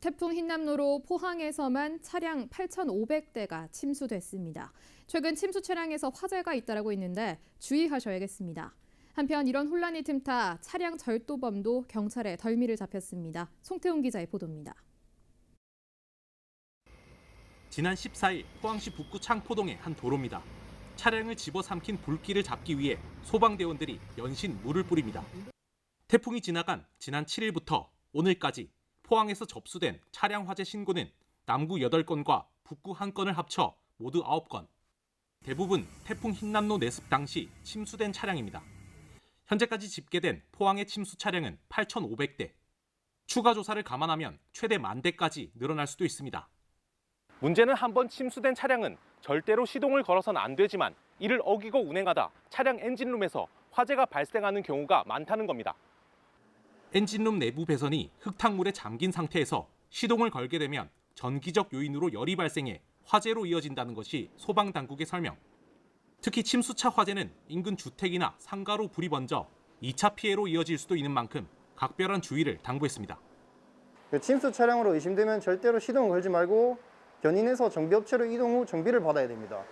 태풍 흰남노로 포항에서만 차량 8,500대가 침수됐습니다. 최근 침수 차량에서 화재가 잇따르고 있는데 주의하셔야겠습니다. 한편 이런 혼란이 틈타 차량 절도범도 경찰에 덜미를 잡혔습니다. 송태훈 기자의 보도입니다. 지난 14일 포항시 북구 창포동의 한 도로입니다. 차량을 집어삼킨 불길을 잡기 위해 소방대원들이 연신 물을 뿌립니다. 태풍이 지나간 지난 7일부터 오늘까지 포항에서 접수된 차량 화재 신고는 남구 8건과 북구 1건을 합쳐 모두 9건. 대부분 태풍 흰남노 내습 당시 침수된 차량입니다. 현재까지 집계된 포항의 침수 차량은 8,500대. 추가 조사를 감안하면 최대 만 대까지 늘어날 수도 있습니다. 문제는 한번 침수된 차량은 절대로 시동을 걸어서는 안 되지만 이를 어기고 운행하다 차량 엔진룸에서 화재가 발생하는 경우가 많다는 겁니다. 엔진룸 내부 배선이 흙탕물에 잠긴 상태에서 시동을 걸게 되면 전기적 요인으로 열이 발생해 화재로 이어진다는 것이 소방 당국의 설명. 특히 침수차 화재는 인근 주택이나 상가로 불이 번져 2차 피해로 이어질 수도 있는 만큼 각별한 주의를 당부했습니다. 그 침수 차량으로 의심되면 절대로 시동을 걸지 말고 견인해서 정비업체로 이동 후 정비를 받아야 됩니다.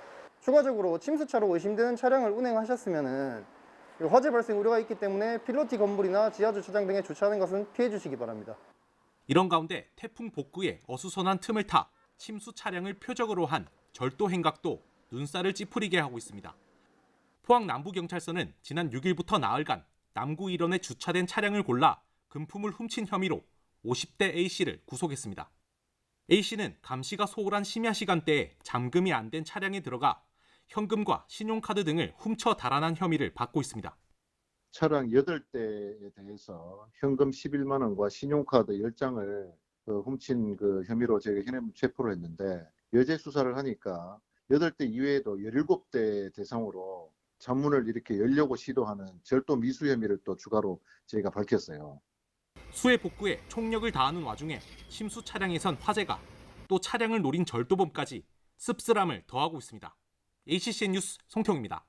추가적으로 침수차로 의심되는 차량을 운행하셨으면 화재 발생 우려가 있기 때문에 필로티 건물이나 지하 주차장 등에 주차하는 것은 피해 주시기 바랍니다. 이런 가운데 태풍 복구에 어수선한 틈을 타 침수 차량을 표적으로 한 절도 행각도 눈살을 찌푸리게 하고 있습니다. 포항 남부경찰서는 지난 6일부터 나흘간 남구 일원에 주차된 차량을 골라 금품을 훔친 혐의로 50대 A씨를 구속했습니다. A씨는 감시가 소홀한 심야 시간대에 잠금이 안 된 차량에 들어가 현금과 신용카드 등을 훔쳐 달아난 혐의를 받고 있습니다. 차량 8대에 대해서 현금 11만 원과 신용카드 10장을 그 훔친 그 혐의로 저희가 현행 체포를 했는데 여제 수사를 하니까 8대 이외에도 17대 대상으로 잔문을 이렇게 열려고 시도하는 절도 미수 혐의를 또 추가로 저희가 밝혔어요. 수해 복구에 총력을 다하는 와중에 침수 차량에선 화재가 또 차량을 노린 절도범까지 씁쓸함을 더하고 있습니다. ACCN 뉴스 송태웅입니다.